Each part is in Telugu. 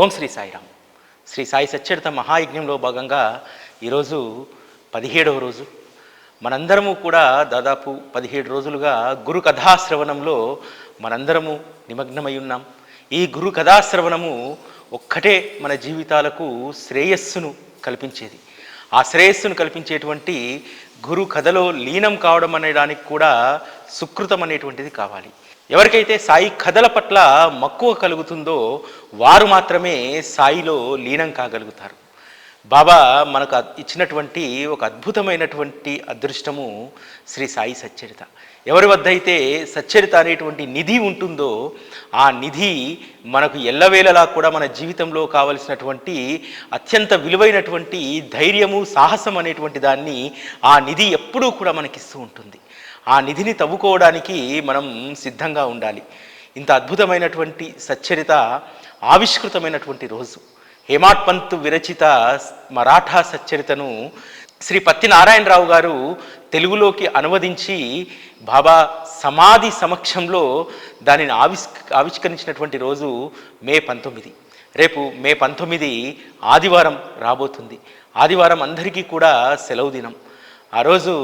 ఓం శ్రీ సాయిరామ్. శ్రీ సాయి సచ్చరిత మహాయజ్ఞంలో భాగంగా ఈరోజు పదిహేడవ రోజు. మనందరము కూడా దాదాపు పదిహేడు రోజులుగా గురు కథాశ్రవణంలో మనందరము నిమగ్నమై ఉన్నాం. ఈ గురు కథాశ్రవణము ఒక్కటే మన జీవితాలకు శ్రేయస్సును కల్పించేది. ఆ శ్రేయస్సును కల్పించేటువంటి గురు కథలో లీనం కావడం అనేదానికి కూడా సుకృతం అనేటువంటిది కావాలి. ఎవరికైతే సాయి కథల పట్ల మక్కువ కలుగుతుందో వారు మాత్రమే సాయిలో లీనం కాగలుగుతారు. బాబా మనకు ఇచ్చినటువంటి ఒక అద్భుతమైనటువంటి అదృష్టము శ్రీ సాయి సచ్చరిత. ఎవరి వద్ద అయితే సచ్చరిత అనేటువంటి నిధి ఉంటుందో ఆ నిధి మనకు ఎల్లవేళలా కూడా మన జీవితంలో కావలసినటువంటి అత్యంత విలువైనటువంటి ధైర్యము సాహసం అనేటువంటి దాన్ని ఆ నిధి ఎప్పుడూ కూడా మనకిస్తూ ఉంటుంది. ఆ నిధిని తవ్వుకోవడానికి మనం సిద్ధంగా ఉండాలి. ఇంత అద్భుతమైనటువంటి సచ్చరిత ఆవిష్కృతమైనటువంటి రోజు. హేమాట్పంత్ విరచిత మరాఠా సచ్చరితను శ్రీ పత్తి నారాయణరావు గారు తెలుగులోకి అనువదించి బాబా సమాధి సమక్షంలో దానిని ఆవిష్ ఆవిష్కరించినటువంటి రోజు మే పంతొమ్మిది. రేపు మే పంతొమ్మిది ఆదివారం రాబోతుంది. ఆదివారం అందరికీ కూడా సెలవు దినం. ఆ రోజు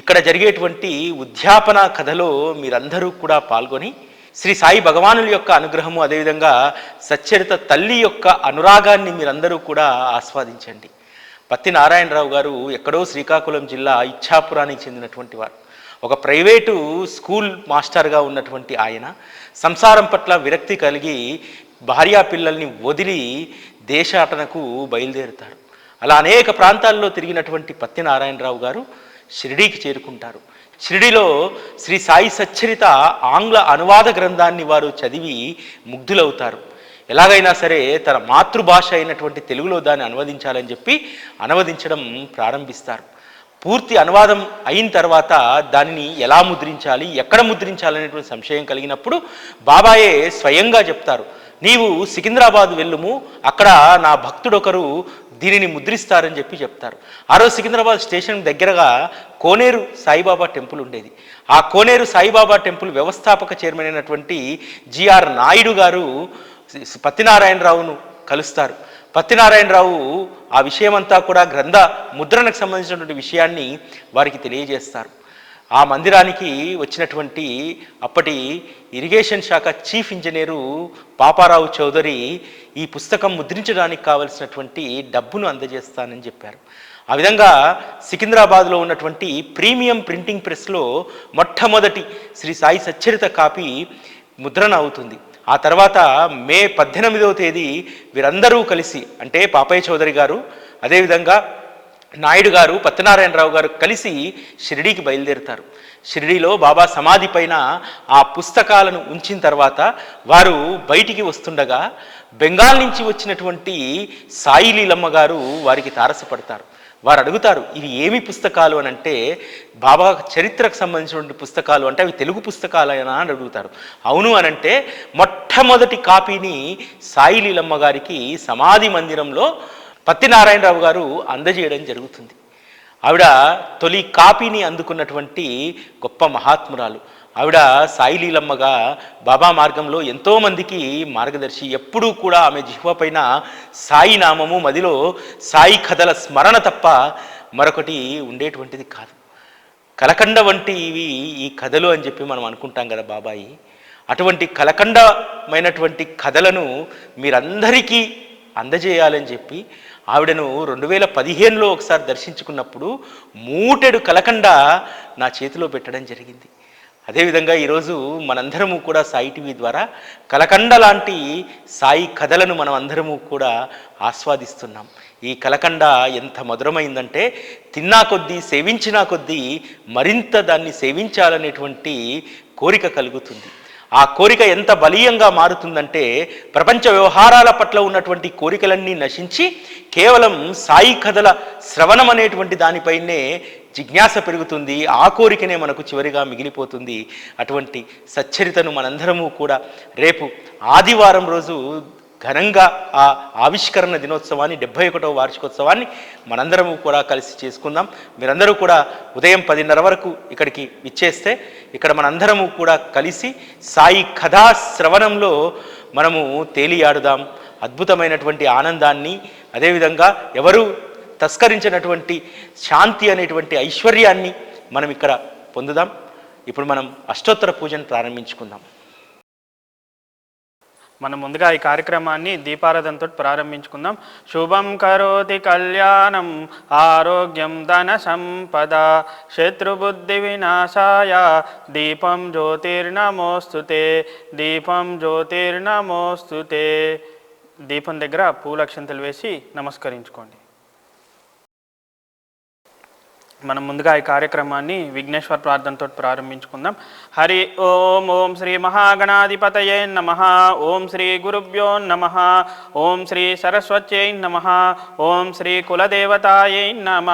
ఇక్కడ జరిగేటువంటి ఉద్యాపన కథలో మీరందరూ కూడా పాల్గొని శ్రీ సాయి భగవానుల యొక్క అనుగ్రహము అదేవిధంగా సచ్చరిత తల్లి యొక్క అనురాగాన్ని మీరందరూ కూడా ఆస్వాదించండి. పత్తి నారాయణరావు గారు ఎక్కడో శ్రీకాకుళం జిల్లా ఇచ్ఛాపురానికి చెందినటువంటి వారు. ఒక ప్రైవేటు స్కూల్ మాస్టర్గా ఉన్నటువంటి ఆయన సంసారం పట్ల విరక్తి కలిగి భార్యా పిల్లల్ని వదిలి దేశాటనకు బయలుదేరుతారు. అలా అనేక ప్రాంతాల్లో తిరిగినటువంటి పత్తి నారాయణరావు గారు షిరిడీకి చేరుకుంటారు. షిరిడిలో శ్రీ సాయి సచ్చరిత ఆంగ్ల అనువాద గ్రంథాన్ని వారు చదివి ముగ్ధులవుతారు. ఎలాగైనా సరే తన మాతృభాష అయినటువంటి తెలుగులో దాన్ని అనువదించాలని చెప్పి అనువదించడం ప్రారంభిస్తారు. పూర్తి అనువాదం అయిన తర్వాత దానిని ఎలా ముద్రించాలి ఎక్కడ ముద్రించాలనేటువంటి సంశయం కలిగినప్పుడు బాబాయే స్వయంగా చెప్తారు. నీవు సికింద్రాబాద్ వెళ్ళుము అక్కడ నా భక్తుడొకరు దీనిని ముద్రిస్తారని చెప్పి చెప్తారు. ఆ రోజు సికింద్రాబాద్ స్టేషన్ దగ్గరగా కోనేరు సాయిబాబా టెంపుల్ ఉండేది. ఆ కోనేరు సాయిబాబా టెంపుల్ వ్యవస్థాపక చైర్మన్ అయినటువంటి జిఆర్ నాయుడు గారు పత్తినారాయణరావును కలుస్తారు. పత్తినారాయణరావు ఆ విషయమంతా కూడా గ్రంథ ముద్రణకు సంబంధించినటువంటి విషయాన్ని వారికి తెలియజేస్తారు. ఆ మందిరానికి వచ్చినటువంటి అప్పటి ఇరిగేషన్ శాఖ చీఫ్ ఇంజనీరు పాపారావు చౌదరి ఈ పుస్తకం ముద్రించడానికి కావలసినటువంటి డబ్బును అందజేస్తానని చెప్పారు. ఆ విధంగా సికింద్రాబాద్లో ఉన్నటువంటి ప్రీమియం ప్రింటింగ్ ప్రెస్లో మొట్టమొదటి శ్రీ సాయి సచ్చరిత కాపీ ముద్రణ అవుతుంది. ఆ తర్వాత మే పద్దెనిమిదవ తేదీ వీరందరూ కలిసి అంటే పాపయ్య చౌదరి గారు అదేవిధంగా నాయుడు గారు పత్యనారాయణరావు గారు కలిసి షిరిడీకి బయలుదేరుతారు. షిరిడీలో బాబా సమాధి పైన ఆ పుస్తకాలను ఉంచిన తర్వాత వారు బయటికి వస్తుండగా బెంగాల్ నుంచి వచ్చినటువంటి సాయి లీలమ్మ గారు వారికి తారసపడతారు. వారు అడుగుతారు ఇవి ఏమి పుస్తకాలు? అని అంటే బాబా చరిత్రకు సంబంధించినటువంటి పుస్తకాలు అంటే అవి తెలుగు పుస్తకాలైనా? అని అడుగుతారు. అవును అని అంటే మొట్టమొదటి కాపీని సాయి లీలమ్మ గారికి సమాధి మందిరంలో పత్తినారాయణరావు గారు అందజేయడం జరుగుతుంది. ఆవిడ తొలి కాపీని అందుకున్నటువంటి గొప్ప మహాత్మురాలు. ఆవిడ సాయి లీలమ్మగా బాబా మార్గంలో ఎంతోమందికి మార్గదర్శి. ఎప్పుడూ కూడా ఆమె జిహ్వ పైన సాయి నామము మదిలో సాయి కథల స్మరణ తప్ప మరొకటి ఉండేటువంటిది కాదు. కలకండ వంటివి ఈ కథలు అని చెప్పి మనం అనుకుంటాం కదా బాబాయి. అటువంటి కలకండమైనటువంటి కథలను మీరందరికీ అందజేయాలని చెప్పి ఆవిడను రెండు వేల పదిహేనులో ఒకసారి దర్శించుకున్నప్పుడు మూటెడు కలకండ నా చేతిలో పెట్టడం జరిగింది. అదేవిధంగా ఈరోజు మనందరము కూడా సాయి టీవీ ద్వారా కలకండ లాంటి సాయి కథలను మనం అందరము కూడా ఆస్వాదిస్తున్నాం. ఈ కలకండ ఎంత మధురమైందంటే తిన్నా కొద్దీ సేవించినా కొద్దీ మరింత దాన్ని సేవించాలనేటువంటి కోరిక కలుగుతుంది. ఆ కోరిక ఎంత బలీయంగా మారుతుందంటే ప్రపంచ వ్యవహారాల పట్ల ఉన్నటువంటి కోరికలన్నీ నశించి కేవలం సాయి కథల శ్రవణం అనేటువంటి దానిపైనే జిజ్ఞాస పెరుగుతుంది ఆ కోరికనే మనకు చివరిగా మిగిలిపోతుంది. అటువంటి సచ్చరితను మనందరము కూడా రేపు ఆదివారం రోజు ఘనంగా ఆ ఆవిష్కరణ దినోత్సవాన్ని డెబ్బై ఒకటవ వార్షికోత్సవాన్ని మనందరము కూడా కలిసి చేసుకుందాం. మీరందరూ కూడా ఉదయం పదిన్నర వరకు ఇక్కడికి ఇచ్చేస్తే ఇక్కడ మనందరము కూడా కలిసి సాయి కథా శ్రవణంలో మనము తేలియాడుదాం. అద్భుతమైనటువంటి ఆనందాన్ని అదేవిధంగా ఎవరు తస్కరించినటువంటి శాంతి అనేటువంటి ఐశ్వర్యాన్ని మనం ఇక్కడ పొందుదాం. ఇప్పుడు మనం అష్టోత్తర పూజను ప్రారంభించుకుందాం. మనం ముందుగా ఈ కార్యక్రమాన్ని దీపారాధనతో ప్రారంభించుకుందాం. శుభం కరోతి కళ్యాణం ఆరోగ్యం ధన సంపద శత్రుబుద్ధి వినాశాయ దీపం జ్యోతిర్నమోస్తుతే దీపం జ్యోతిర్నమోస్తుతే. దీపం దగ్గర పూలక్షంతలు వేసి నమస్కరించుకోండి. మనం ముందుగా ఈ కార్యక్రమాన్ని విఘ్నేశ్వర ప్రార్థనతో ప్రారంభించుకుందాం. హరి ఓం ఓం శ్రీ మహాగణాధిపతయే నమ ఓం శ్రీ గురుభ్యో నమ ఓం శ్రీ సరస్వత్యై నమ ఓం శ్రీ కులదేవతాయై నమ.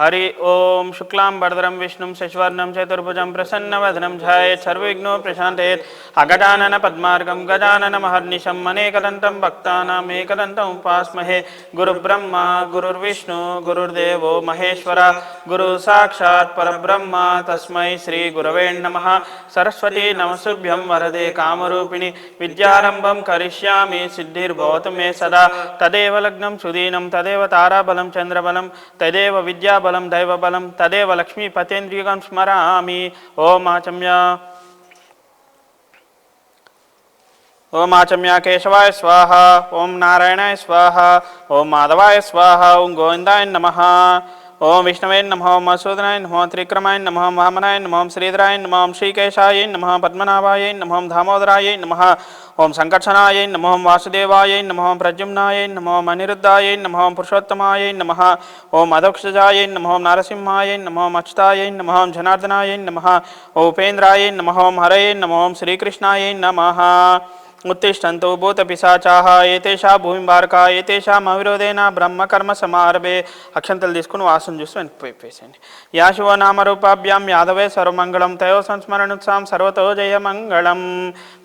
హరి ఓం శుక్లాం విష్ణుం శశివర్ణం చతుర్భుజం ప్రసన్నవదనం ఝాయ సర్వవిఘ్నో ప్రశాంతయేత్ అగజానన పద్మార్గం గజానన మహర్నిశం అనేకదంతం భక్తానాం ఏకదంతం ఉపాస్మహే. గురుబ్రహ్మ గురుర్విష్ణు గురుర్దేవో మహేశ్వర. గురు సాక్షాత్ పరబ్రహ్మ తస్మై శ్రీ గురవే నమ సరస్వతి నమసుభ్యం వరదే కామరూపిణి విద్యారంభం కరిష్యామి సిద్ధిర్భవతు మే సదా తదేవ లగ్నం సుదీనం తదేవ తారాబలం చంద్రబలం తదేవ విద్యాబలం దైవబలం తదేవ లక్ష్మీపతేంద్రియం స్మరామి ఓం ఆచమ్య ఓం ఆచమ్య కేశవాయ స్వాహ ఓం నారాయణాయ స్వాహ ఓం మాధవాయ స్వాహ ఓం గోవిందాయ నమ ఓం విష్ణవే నమో మసూదనాయ నమో త్రిక్రమాయ నమో వామనాయ నమో శ్రీధరాయ నమో శ్రీకేశాయ నమో పద్మనాభాయ నమో దామోదరాయ నమ ఓం సంకర్షణాయ నమో వాసుదేవాయ నమో ఓం ప్రద్యుమ్నాయ నమ ఓం అనిరుద్ధాయ నమ పురుషోత్తమాయ నమ ఓం అధక్షజాయ నమో నరసింహాయ నమో ఓం అచ్యుతాయ నమ జనార్దనాయ నమ ఓం ఉపేంద్రాయ నమో హరయ నమో శ్రీకృష్ణాయ నమ उत्तिष्ठन्तु భూతపిశాచాः ఏతేషా భూమిబారక ఏతేషాం అవిరోధేన బ్రహ్మకర్మ సమారభే అక్షంతలు తీసుకుని వాసన చూసి వెనక్కిపోయిపోయేసండి యాశువ నామరూపాభ్యాం యాదవే సర్వమంగళం తయో సంస్మరణుత్సాం సర్వతో జయమంగళం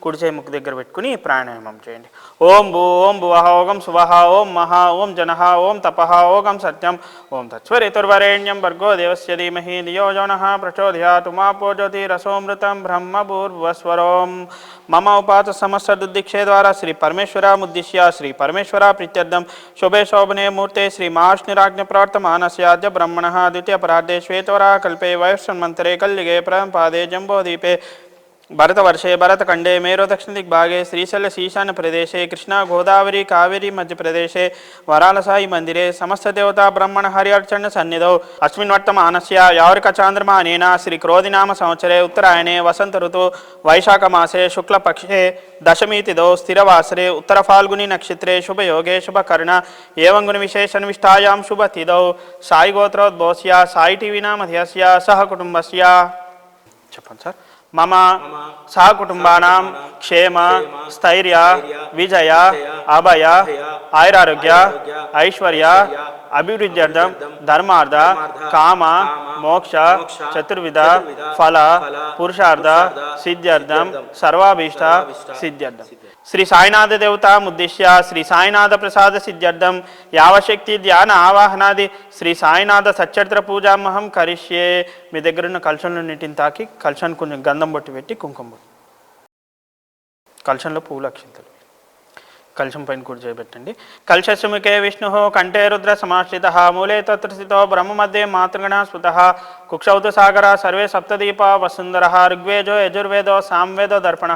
కుడిచేయి ముక్కు దగ్గర పెట్టుకుని ప్రాణాయామం చేయండి. ఓం భూ ఓం భువహ ఓం శువహ ఓం మహా ఓం జనహ ఓం తపహ ఓం సత్యం. ఓం తత్స్వరితుర్వరేణ్యం భర్గో దేవస్య ధీమహి ధియో జనః ప్రచోదయాతు మాపో జ్యోతిరసోమృతం బ్రహ్మభూర్వస్వరోం. మమ ఉపాత సమస్త దుర్దిక్షే ద్వారా శ్రీ పరమేశ్వరముద్దిశ్య శ్రీ పరమేశ్వర ప్రీత్యర్థం. శుభే శోభనే మూర్తే శ్రీ మహాష్ణిరాజ్ఞ ప్రవర్తమానస్యాద్య బ్రహ్మణ ద్వితీయ పరార్థే శ్వేతవరా కల్పే వయస్సన్మంతరే కల్లిగే పాదే జంబోదీపే. భరతవర్షే భరతఖండే మేరో దక్షిణదిగ్భాగే శ్రీశైల శీశాన ప్రదేశే కృష్ణా గోదావరి కావేరి మధ్యప్రదేశే వరాలసాయి మందిరే సమస్త దేవతా బ్రహ్మణ హరి సన్నిధౌ. అస్మిన్ వర్తమానస్య యావరిక చాంద్రమానేన శ్రీ క్రోధినామ సంవత్సరే ఉత్తరాయణే వసంత ఋతు వైశాఖ మాసే శుక్లపక్షే దశమి స్థిరవాసరే ఉత్తర ఫాల్గుని నక్షత్రే శుభయోగే శుభకర్ణ ఏవంగుని విశేషనిష్టాయాం విశేషణ సాయి గోత్రోద్భోస్య సాయి టీవీ నామధ్యస్య సహ కుటుంబస్య. చెప్పండి సార్. మమ సహకుటుంబానాం క్షేమ స్థైర్య విజయ అభయ ఆయురారోగ్య ఐశ్వర్య అభివృద్ధ్యర్థం ధర్మార్థ కామ మోక్ష చతుర్విధ ఫల పురుషార్థ సిద్ధ్యర్థం సర్వాభీష్ట సిద్ధ్యర్థం. శ్రీ సాయినాథ దేవత ఉద్దేశ్య శ్రీ సాయినాథ ప్రసాద సిద్ధ్యర్థం యావశక్తి ధ్యాన ఆవాహనాది శ్రీ సాయినాథ సచ్చరిత్ర పూజామహం కరిష్యే. మీ దగ్గర ఉన్న కలశంలో నీటిని తాకి కలశాన్ని కొంచెం గంధం బొట్టి పెట్టి కుంకుమ బొట్టు. పువ్వులు అక్షింతలు. కలశం పైన కూర్చోబెట్టండి చేయబెట్టండి విష్ణు కంఠే రుద్ర సమాశ్రిత మూలే తత్రస్థితో బ్రహ్మ మధ్య మాతృగణ స్మృత కుక్షౌతు సాగర సర్వే సప్తదీప వసుందర ఋగ్వేదో యజుర్వేదో సాంవేదో దర్పణ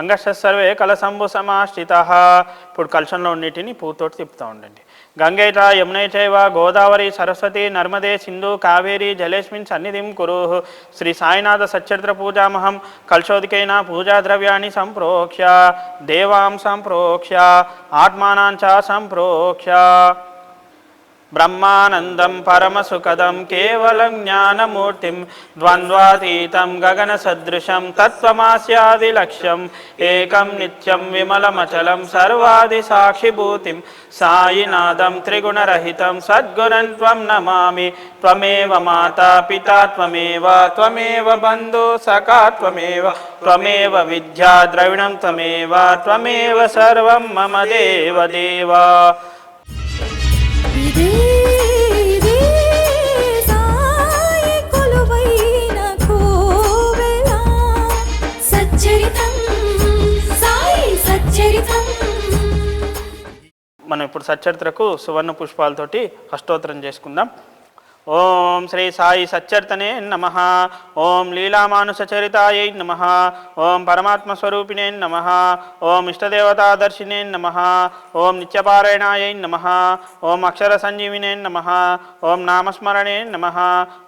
అంగశ సర్వే కలసంభు సమాశ్రిత. ఇప్పుడు కలశంలో ఉన్నటిని పూతోటి తిప్పుతూ ఉండండి. గంగైత యమునైచైవ గోదావరి సరస్వతి నర్మదే సింధు కావేరి జలేస్మిన్ సన్నిధిం కురు. శ్రీ సాయినాథ సచ్చరిత్ర పూజామహం కల్శోదికైన పూజాద్రవ్యాన్ని సంప్రోక్ష్య. దేవాం సంప్రోక్ష్య. ఆత్మానాంచ సంప్రోక్ష్య. బ్రహ్మానందం పరమసుఖదం కేవలం జ్ఞానమూర్తిం ద్వంద్వాతీతం గగన సదృశం తత్వమాస్యాది లక్ష్యం ఏకం నిత్యం విమలమచలం సర్వాది సాక్షిభూతిం సాయినాథం త్రిగుణరహితం సద్గుణం త్వం నమామి త్వమేవ మాతా పితా త్వమేవ త్వమేవ బంధు సఖా త్వమేవ త్వమేవ విద్యా ద్రవిణం త్వమేవ త్వమేవ సర్వం మమ దేవ దేవా మనం ఇప్పుడు సచ్చరిత్రకు సువర్ణ పుష్పాలతోటి అష్టోత్తరం చేసుకుందాం. ఓం శ్రీ సాయి సచ్చర్తనే నమ ఓం లీలామానుసచరితాయై నమ ఓం పరమాత్మస్వరూపిణే నమ ఓం ఇష్టదేవతాదర్శినే నమ ఓం నిత్యపారాయణాయై నమ ఓం అక్షర సంజీవినే నమ ఓం నామస్మరణే నమ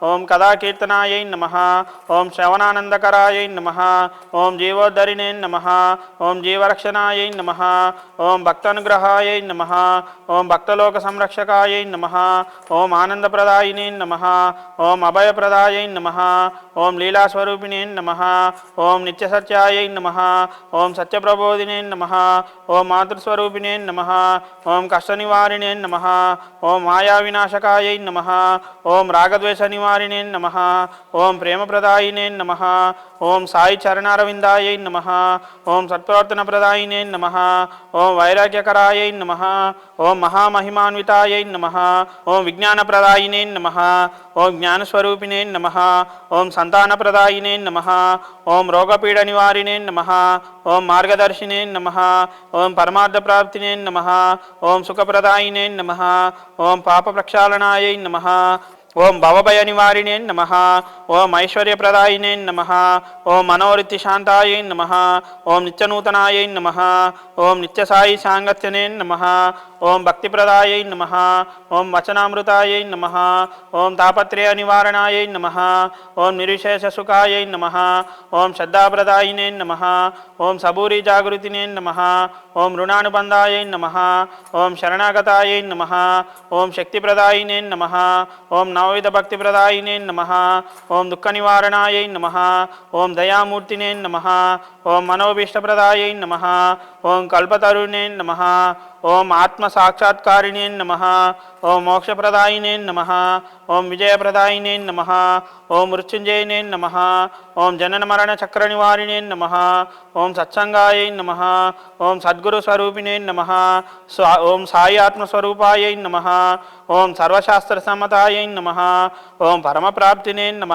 ఓం కథాకీర్తనాయై నమ ఓం శ్రవణానందకరాయై నమ ఓం జీవోద్ధరిణే నమ ఓం జీవరక్షణాయై నమ ఓం భక్తానుగ్రహాయై నమ ఓం భక్తలోక సంరక్షకాయై నమ ఓం ఆనందప్రదాయిని నమ ఓం అభయప్రదాయై నమ ఓం లీలాస్వరూపిణే నమ ఓం నిత్యసత్యాయై నమ ఓం సత్యప్రబోధినే నమ ఓం మాతృస్వరూపిణే నమ ఓం కష్టనివారిణే నమ ఓం మాయావినాశకాయై నమ ఓం రాగద్వేష నివారిణే నమ ఓం ప్రేమప్రదాయినే నమ ఓం సాయి చరణారవిందాయై నమ ఓం సత్ప్రవర్తన ప్రదాయినే నమ ఓం వైరాగ్యకరాయై నమ ఓం మహామహిమాన్వితాయై నమ ఓం విజ్ఞానప్రదాయినే నమ ఓం జ్ఞానస్వరూపిణే నమ ఓం సంతానప్రదాయినే నమ ఓం రోగపీడ నివారిణే నమ ఓం మార్గదర్శినే నమ ఓం పరమార్థప్రాప్తినే నమ ఓం సుఖప్రదాయినే నమ ఓం పాప ప్రక్షాళనాయ నమ ఓం భవభయ నివారిణే నమ ఓం ఐశ్వర్యప్రదాయినే నమ ఓం మనోవృత్తి శాంతాయై నమ ఓం నిత్యనూతనాయై నమ ఓం నిత్యసాయి సాంగత్యనే నమ ఓం భక్తిప్రదాయై నమ ఓం వచనామృతాయై నమ ఓం తాపత్రయ నివారణాయై నమ ఓం నిర్విశేష నమ ఓం శ్రద్ధాప్రదాయినే నమ ఓం సబూరి జాగృతినే నమ ఓం రుణానుబంధాయై నమ ఓం శరణాగతాయై నమ ఓం శక్తిప్రదాయినే నమ ఓం నవవిధ భక్తిప్రదాయినే నమ ఓం దుఃఖ నివారణాయై నమ ఓం దయామూర్తినే నమ ఓం మనోభీష్టప్రదాయై నమ ఓం కల్పతరుణే నమ ఓం ఆత్మ సాక్షాత్కారిణే నమ ఓం మోక్షప్రదాయినే నమ ఓం విజయప్రదాయినే నమ ఓం మృత్యుంజయనే నమ ఓం జనన మరణ చక్ర నివారిణే నమ ఓం సత్సంగాయ నమ ఓం సద్గురు స్వరూపిణే నమ ఓం సాయి ఆత్మస్వరూపాయ నమ ఓం సర్వశాస్త్ర సమ్మతాయై నమ ఓం పరమప్రాప్తినే నమ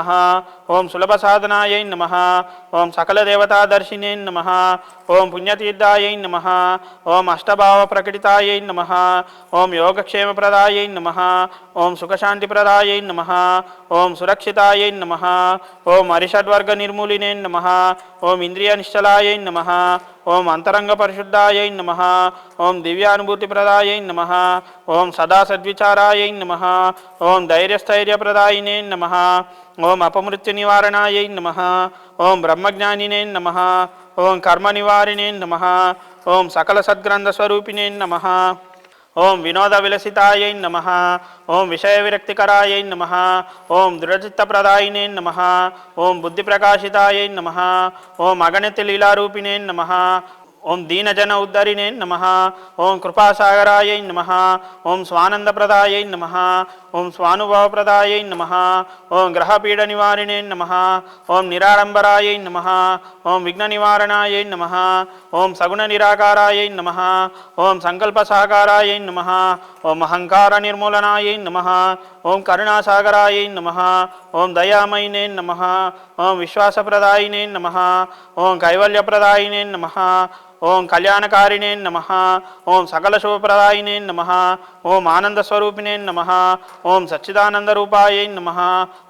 ఓం సులభ సాధనాయ నమ ఓం సకల దేవతాదర్శినే నమ ఓం పుణ్యతీర్థాయ నమ ఓం అష్టభావ ప్రకటి ప్రకటితాయై నమ ఓం యోగక్షేమప్రదాయై నమ ఓం సుఖశాంతిప్రదాయై నమ ఓం సురక్షితాయై నమ ఓం అరిషడ్వర్గ నిర్మూలినే నమ ఓం ఇంద్రియ నిశ్చలాయై నమ ఓం అంతరంగ పరిశుద్ధాయై నమ ఓం దివ్యానుభూతిప్రదాయై నమ ఓం సదా సద్విచారాయై నమ ఓం ధైర్యస్థైర్యప్రదాయినే నమ ఓం అపమృత్యు నివారణాయై నమ ఓం బ్రహ్మజ్ఞానినే నమ ఓం కర్మ నివారిణే నమ ఓం సకల సద్గ్రంథ స్వరూపిణే నమ ఓం వినోద విలసితాయై నమ ఓం విషయ విరక్తికరాయై నమ ఓం దృఢచిత్తప్రదాయినే నమ ఓం బుద్ధి ప్రకాశితాయై నమ ఓం అగణిత లీలారూపిణే నమ ఓం దీనజన ఉద్ధరిణే నమ ఓం కృపాసాగరాయై నమ ఓం స్వానందప్రదాయై నమ ఓం స్వానుభవప్రదాయై నమ ఓం గ్రహపీడ నివారిణే నమ ఓం నిరాడంబరాయై నమ ఓం విఘ్న నివారణాయై నమ ఓం సగుణ నిరాకారాయై నమ ఓం సంకల్ప సాకారాయై నమ ఓం అహంకార నిర్మూలనాయై నమ ఓం కరుణాసాగరాయ నమ ఓం దయామయినే నమ ఓం విశ్వాసప్రదాయినే నమ ఓం కైవల్యప్రదాయినే నమ ఓం కళ్యాణకారిణే నమ ఓం సకల శుభప్రదాయినే నమ ఓం ఆనందస్వరూపిణే నమ ఓం సచ్చిదానందరూపాయై నమ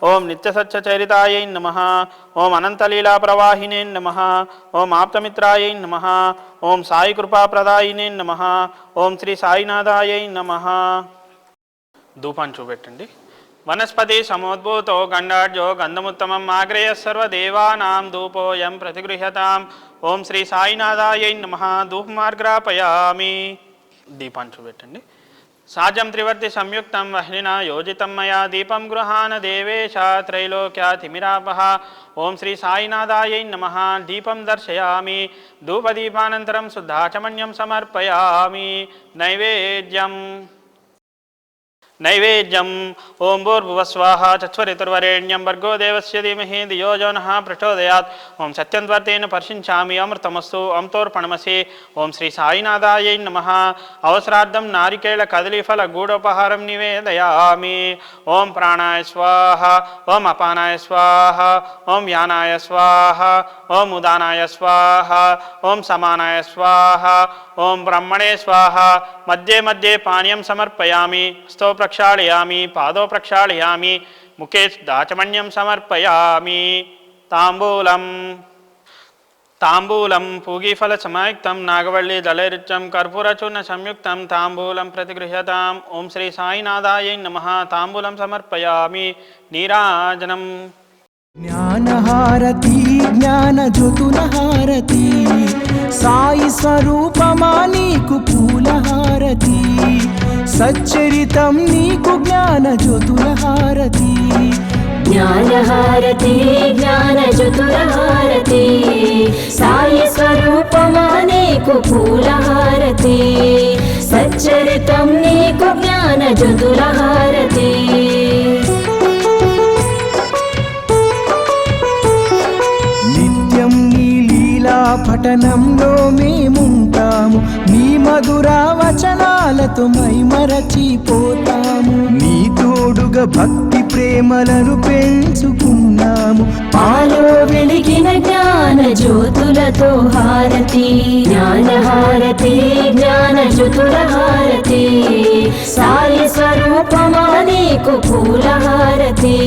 ఓం నిత్యసత్యచరితాయై నమ ఓం అనంతలీలా ప్రవాహినే నమ ఓం ఆప్తమిత్రాయ నమ ఓం సాయి కృపాప్రదాయినే నమ ఓం శ్రీ సాయినాథాయ నమ ధూపాన్ని చూపెట్టండి. వనస్పతి సమోద్భూతో గండాఢ్యో గంధముత్తమం ఆగ్రేయ సర్వదేవానాం ధూపోయం ప్రతిగృహ్యతాం. ఓం శ్రీ సాయినాథాయ నమ. ధూపమార్గ్రాపయామి దీపాన్ని చూపెట్టండి. సాజం త్రివర్తి సంయుక్తం వహ్నిన యోజితం మయా. దీపం గృహాన దేవేశ త్రైలోక్యాతిమిరాపహ ఓం శ్రీ సాయినాథాయ నమ. దీపం దర్శయామి. ధూపదీపానంతరం శుద్ధాచమన్యం సమర్పయామి. నైవేద్యం. నైవేద్యం ఓం భూర్భువ స్వాహ చత్వరితుర్వరేణ్యం భర్గో దేవస్య ధీమహి ధియో యో ప్రచోదయాత్ ఓం సత్యంత్వర్తేన పర్శించామి అమృతమస్తు అమృతోర్పణమసి ఓం శ్రీ సాయినాథాయై నమ అవసరార్థం నారికేళ కదలీఫల గూఢోపహారం నివేదయామి ఓం ప్రాణాయ స్వాహ ఓం అపానాయ స్వాహ ఓం యానాయ స్వాహ ఓం ఉదానాయ స్వాహ ఓం సమానాయ స్వాహ ఓం బ్రహ్మణే స్వాహ మధ్యే మధ్యే పానీయం సమర్పయామి స్థో ప్రక్షాళయామి పాదో ప్రక్షాళయామి ముఖే దాచమణ్యం సమర్పయామి. తాంబూలం తాంబూలం పూగీఫల సమాయుక్తం నాగవల్లి దళైరుత్యం కర్పూరచూర్ణ సంయుక్తం తాంబూలం ప్రతిగృహ్యతాం ఓం శ్రీ సాయినాథాయ నమ తాంబూలం సమర్పయామి. నీరాజనం. జ్ఞానహారతి జ్ఞానజ్యోతులహారతి సాయి స్వరూపమా నీకు పూలహారతి. సచ్చరితం నీకు జ్ఞానజ్యోతులహారతి. జ్ఞానహారతి జ్ఞానచతురహారతి సాయి స్వరూపమా నీకు పూలహారతి. సచ్చరితం నీకు జ్ఞానచతురహారతి నిత్యం నీ లీలా పఠనంలో మేముంటాము. నీ మధుర వచనాలతో మైమరచిపోతాము. నీ తోడుగా భక్తి ప్రేమలను పెంచుకున్నాము. పాలో వెలిగిన జ్ఞాన జ్యోతులతో హారతి. జ్ఞానహారతి జ్ఞానచతురహారతి సాయి స్వరూపమా నీకు పూలహారతి.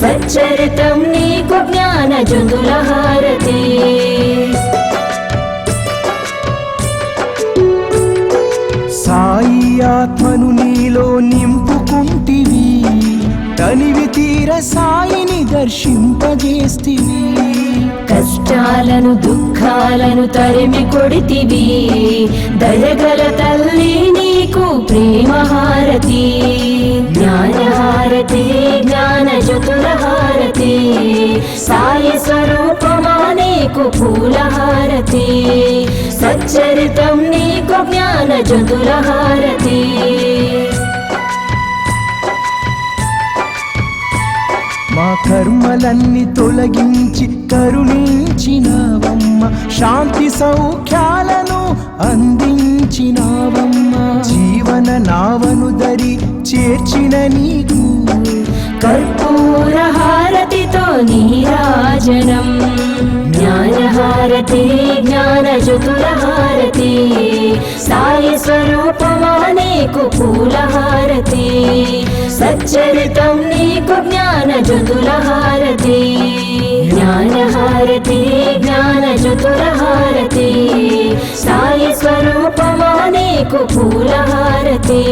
సచ్చరితం నీకు జ్ఞాన హారతి. నీలో నింపుకుంటివి. తనివి తీర సాయిని దర్శింపజేస్తివి. కష్టాలను దుఃఖాలను తరిమి కొడితివి. దయగల తల్లి నీకు ప్రేమహారతి. జ్ఞానహారతి జ్ఞాన చతురహారతి సాయి స్వరూపమా నీకు పూలహారతి. సచ్చరితం నీకు జ్ఞాన చతురహారతి మా కర్మలన్నీ తొలగించి కరుణించినావమ్మ. శాంతి సౌఖ్యాలను అందించినావమ్మ. జీవన నావను దరి చేర్చిన నీకు. కర్పూర హారతితో నీరాజనం. జ్ఞానహారతి జ్ఞానజుతుల హారతి సాయి స్వరూపమా నీకు పూలహారతి. హారతి సచ్చరితం జ్ఞాన హారతి సాయి స్వరూపమా నీకు పూలహారతి.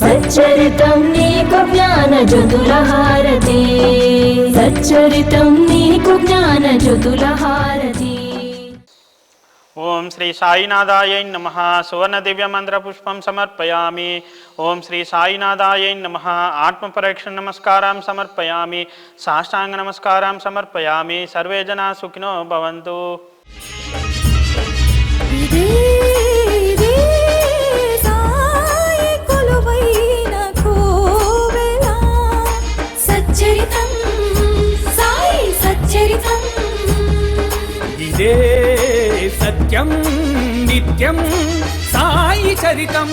సచ్చరితం నీకు జ్ఞాన హారతి సచ్చరితం నీకు జ్ఞాన హారతి ఓం శ్రీ సాయినాథాయ నమ. సువర్ణ దివ్య మంత్ర పుష్పం సమర్పయామి. ఓం శ్రీ సాయినాథాయ నమ. ఆత్మపరీక్ష నమస్కారం సమర్పయామి. సాష్టాంగ నమస్కారం సమర్పయామి. సర్వే జనా సుఖినో భవంతు. సచ్చరితం సాయి సచ్చరితం. ఇదే నిత్యం నిత్యం సాయి చరితం.